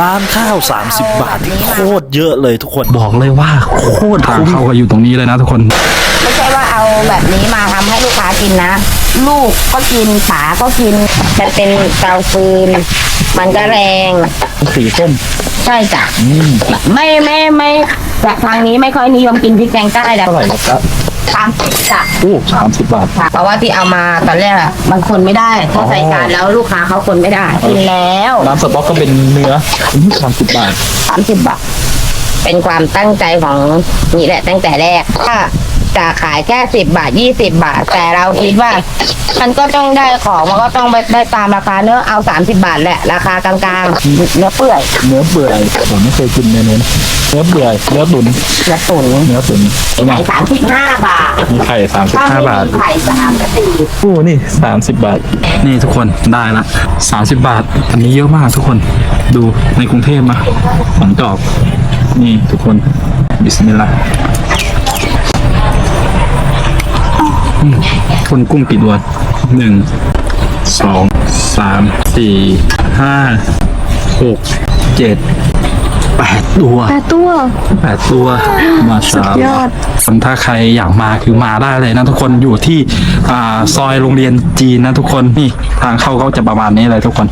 ร้านข้าว 30 บาทที่โคตรเยอะเลยทุกคนบอกเลยว่าโคตรทางเข้าก็อยู่ตรงนี้เลยนะทุกคน ไม่ใช่ว่าเอาแบบนี้มาทำให้ลูกค้ากินนะ ลูกก็กินป๋าก็กินมันเป็นเตาฟืน มันก็แรง สีส้มใช่จ้ะไม่ไม่ไม่จากทางนี้ไม่ค่อยนิยมกินพริกแกงใต้แต่ เท่าไหร่ครับ ตามสิบจ้ะโอ้สามสิบบาท ค่ะเพราะว่าที่เอามาตอนแรกอะมันคนไม่ได้ถ้าใส่จานแล้วลูกค้าเขาคนไม่ได้กินแล้วน้ำสต๊อกก็เป็นเนื้อสามสิบบาท สามสิบบาทเป็นความตั้งใจของนี่แหละตั้งแต่แรกว่าจะขายแค่สิบบาทยี่สิบบาท แต่เราคิดว่า มันก็ต้องได้ของมันก็ต้องไปได้ตามราคาเนื้อะเอาสามสิบาทแหละราคากลางๆเนื้อเปื่อย เนื้อเปื่อยผมไม่เคยกินเมนูนี้เนื้อเปื่อยเนื้อตุ๋นเนื้อตุ๋นเนื้อตุ๋นเป็นไงขายสามสิบห้าบาทมีไข่สามสิบถ้าห้าไม่บาทมีไข่สามกับสี่โอ้นี่สามสิบบาท นี่ทุกคนได้ละสามสิบบาท อันนี้เยอะมากทุกคนดูในกรุงเทพมาสองจอกนี่ทุกคนบิสมิลลาห์อืมคนกุ้งกี่ตัวหนึ่งสองสามสี่ห้าหกเจ็ด แปดตัวแปดตัว แปดตัวมาชาอัลลอฮ์ถ้าใครอยากมาคือมาได้เลยนะทุกคนอยู่ที่อ่าซอยโรงเรียนจีนนะทุกคนนี่ทางเข้าก็จะประมาณนี้เลยทุกคน